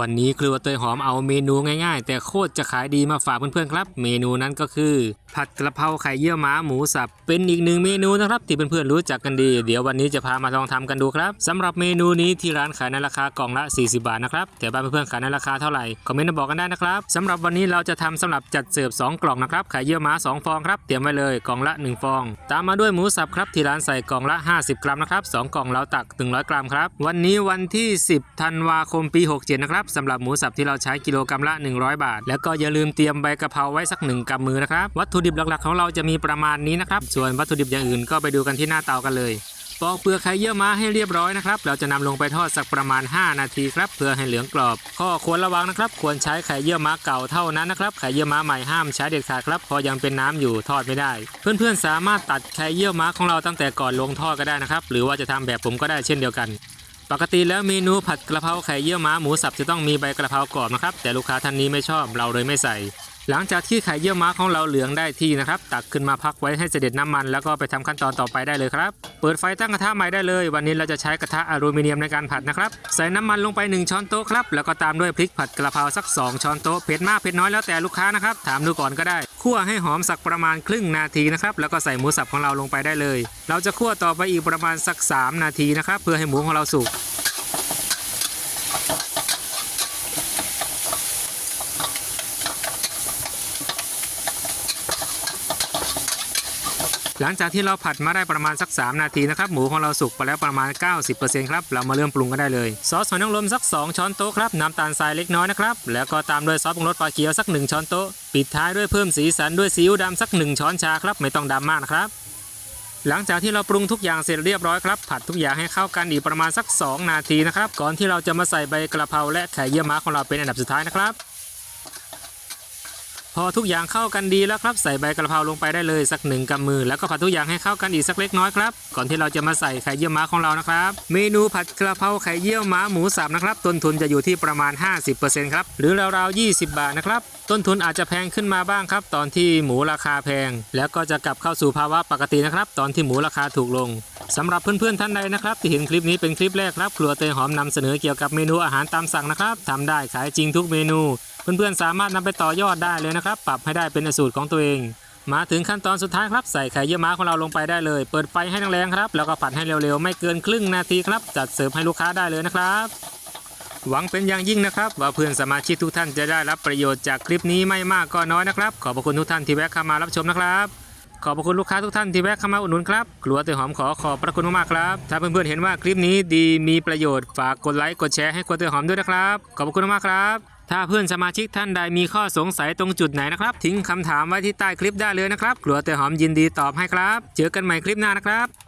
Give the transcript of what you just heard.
วันนี้ครัวเตยหอมเอาเมนูง่ายๆ แต่โคตรจะขายดีมาฝากเพื่อนๆครับ เมนูนั้นก็คือ ผัดกระเพราไข่เยี่ยวม้าหมูสับเป็นอีกหนึ่งเมนูนะครับ ที่เพื่อนๆรู้จักกันดี เดี๋ยววันนี้จะพามาลองทำกันดูครับสำหรับเมนูนี้ที่ร้านขายในราคากล่องละ 40 บาทนะครับแต่บ้านเพื่อนๆขายในราคาเท่าไหร่คอมเมนต์มาบอกกันได้นะครับสำหรับวันนี้เราจะทำสำหรับจัดเสิร์ฟ2กล่องนะครับไข่เยี่ยวม้า2ฟองครับเตรียมไว้เลยกล่องละ 1 ฟอง ตามมาด้วยหมูสับครับที่ร้านใส่กล่องละ 50 กรัมนะครับสองกล่องเราตัก 100 กรัมครับวันนี้วันที่ 10 ธันวาคมปี 67 นะครับสำหรับหมูสับที่เราใช้กิโลกรัมละ 100 บาท แล้วก็อย่าลืมเตรียมใบกะเพราไว้สักหนึ่งกำมือนะครับวัตถุดิบหลักๆของเราจะมีประมาณนี้นะครับ ส่วนวัตถุดิบอย่างอื่นก็ไปดูกันที่หน้าเตากันเลยปอกเปลือกไข่เยี่ยวม้าให้เรียบร้อยนะครับ เราจะนำลงไปทอดสักประมาณ 5 นาทีครับเพื่อให้เหลืองกรอบ ข้อควรระวังนะครับ ควรใช้ไข่เยี่ยวม้าเก่าเท่านั้นนะครับ ไข่เยี่ยวม้าใหม่ห้ามใช้เด็ดขาดครับเพอยังเป็นน้ำอยู่ทอดไม่ได้ เพื่อนๆสามารถตัดไข่เยี่ยวม้าของเราตั้งแต่ก่อนลงทอดก็ได้นะครับ หรือว่าจะทำแบบผมก็ได้เช่นเดียวกัน ปกติแล้วเมนูผัดกระเพราไข่เยี่ยวม้าหมูสับจะต้องมีใบกระเพรา กรอบนะครับ แต่ลูกค้าท่านนี้ไม่ชอบเราเลยไม่ใส่ หลังจากที่ไข่เยี่ยวม้าของเราเหลืองได้ที่นะครับ ตักขึ้นมาพักไว้ให้เสด็จน้ำมันแล้วก็ไปทำขั้นตอนต่อไปได้เลยครับ เปิดไฟตั้งกระทะใหม่ได้เลย วันนี้เราจะใช้กระทะอลูมิเนียมในการผัดนะครับ ใส่น้ำมันลงไป 1 ช้อนโต๊ะครับ แล้วก็ตามด้วยพริกผัดกระเพราสัก 2 ช้อนโต๊ะ เผ็ดมากเผ็ดน้อยแล้วแต่ลูกค้านะครับ ถามดูก่อนก็ได้ คั่วให้หอมสักประมาณครึ่งนาทีนะครับ แล้วก็ใส่หมูสับของเราลงไปได้เลย เราจะคั่วต่อไปอีกประมาณสัก 3 นาทีนะครับ เพื่อให้หมูของเราสุก หลังจากที่เราผัดมาได้ประมาณสัก 3 นาทีนะครับหมูของเราสุกไปแล้วประมาณ 90%ครับเรามาเริ่มปรุงกันได้เลย ซอสหอยนางรมสัก 2 ช้อนโต๊ะครับน้ำตาลทรายเล็กน้อยนะครับแล้วก็ตามด้วยซอสปรุงรสปลาเกี๊ยวสัก 1 ช้อนโต๊ะปิดท้ายด้วยเพิ่มสีสันด้วยซีอิ๊วดำสัก 1 ช้อนชาครับไม่ต้องดำมากนะครับหลังจากที่เราปรุงทุกอย่างเสร็จเรียบร้อยครับผัดทุกอย่างให้เข้ากันอีกประมาณสัก 2 นาทีนะครับก่อนที่เราจะมาใส่ใบกระเพราและไข่เยี่ยวม้าของเราเป็นอันดับสุดท้ายนะครับ พอทุกอย่างเข้ากันดีแล้วครับ ใส่ใบกระเพราลงไปได้เลยสักหนึ่งกำมือ แล้วก็ผัดทุกอย่างให้เข้ากันอีกสักเล็กน้อยครับ ก่อนที่เราจะมาใส่ไข่เยี่ยวม้าของเรานะครับ เมนูผัดกระเพราไข่เยี่ยวม้าหมูสับนะครับ ต้นทุนจะอยู่ที่ประมาณ 50%ครับ หรือราวๆ 20 บาทนะครับ ต้นทุนอาจจะแพงขึ้นมาบ้างครับ ตอนที่หมูราคาแพง แล้วก็จะกลับเข้าสู่ภาวะปกตินะครับ ตอนที่หมูราคาถูกลงสำหรับเพื่อนๆท่านใดนะครับ ที่เห็นคลิปนี้เป็นคลิปแรกครับ ครัวเตยหอมนำเสนอเกี่ยวกับเมนูอาหารตามสั่งนะครับทำได้ขายจริงทุกเมนู เพื่อนๆสามารถนำไปต่อยอดได้เลยนะครับ ปรับให้ได้เป็นสูตรของตัวเอง มาถึงขั้นตอนสุดท้ายครับใส่ไข่เยี่ยวม้าของเราลงไปได้เลย เปิดไฟให้แรงๆครับ แล้วก็ผัดให้เร็วๆ ไม่เกินครึ่งนาทีครับ จัดเสิร์ฟให้ลูกค้าได้เลยนะครับหวังเป็นอย่างยิ่งนะครับ ว่าเพื่อนสมาชิกทุกท่านจะได้รับประโยชน์จากคลิปนี้ไม่มากก็น้อยนะครับ ขอบพระคุณทุกท่านที่แวะเข้ามารับชมนะครับ ขอบพระคุณลูกค้าทุกท่านที่แวะเข้ามาอุดหนุนครับครัวเตยหอมขอขอบพระคุณมากๆครับถ้าเพื่อนๆเห็นว่าคลิปนี้ดีมีประโยชน์ฝากกดไลค์กดแชร์ให้ครัวเตยหอมด้วยนะครับ ขอบพระคุณมากครับ ถ้าเพื่อนสมาชิกท่านใดมีข้อสงสัยตรงจุดไหนนะครับ ทิ้งคำถามไว้ที่ใต้คลิปได้เลยนะครับกลัวเตยหอมยินดีตอบให้ครับ เจอกันใหม่คลิปหน้านะครับ